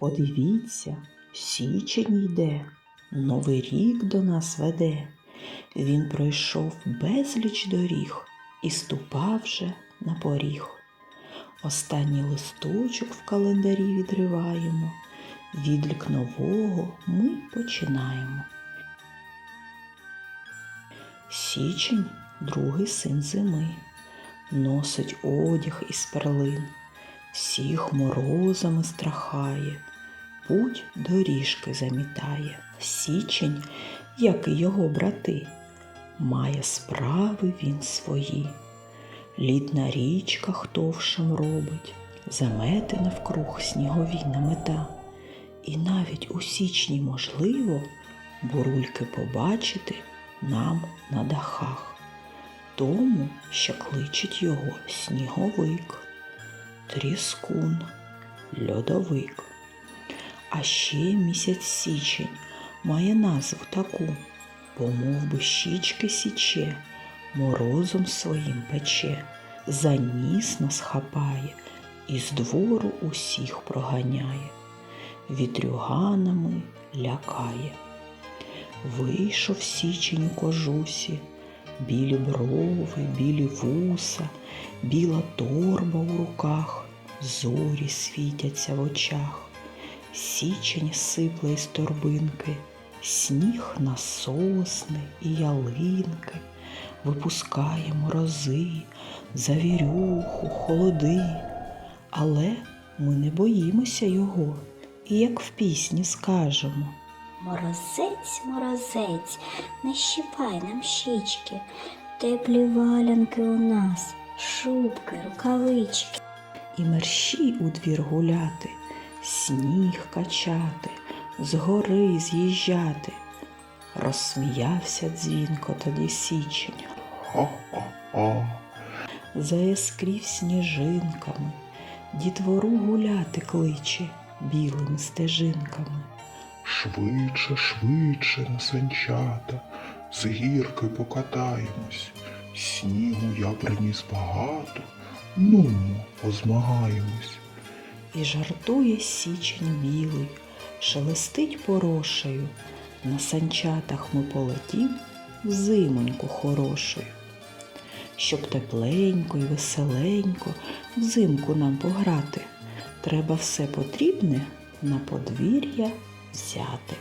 Подивіться, січень йде, новий рік до нас веде. Він пройшов безліч доріг і ступав вже на поріг. Останній листочок в календарі відриваємо, відлік нового ми починаємо. Січень другий син зими, носить одяг із перлин, всіх морозами страхає, путь доріжки замітає. Січень, як і його брати, має справи він свої. Лід на річках робить, замети навкруг снігові намета. І навіть у січні можливо бурульки побачити нам на дахах, тому, що кличуть його сніговик, тріскун, льодовик. А ще місяць січень має назву таку, бо мов би щічки січе, морозом своїм пече, за ніс нас хапає і з двору усіх проганяє, вітрюганами лякає. Вийшов січень у кожусі, білі брови, білі вуса, біла торба у руках, зорі світяться в очах. Січень сипле із торбинки, сніг на сосни і ялинки, випускає морози, завірюху, холоди. Але ми не боїмося його, і як в пісні скажемо. Морозець, морозець, не щипай нам щічки, теплі валянки у нас, шубки, рукавички. і мерщій у двір гуляти, сніг качати, з гори з'їжджати. Розсміявся дзвінко тоді січень, Хо-хо-хо. заіскрів сніжинками, дітвору гуляти кличе білими стежинками. Швидше, швидше на санчата, з гірки покатаємось. Снігу я приніс багато, нумо, позмагаємось. І жартує січень білий, шелестить порошею. На санчатах ми полетім зимоньку хорошою. Щоб тепленько і веселенько взимку нам пограти, треба все потрібне на подвір'я взяти.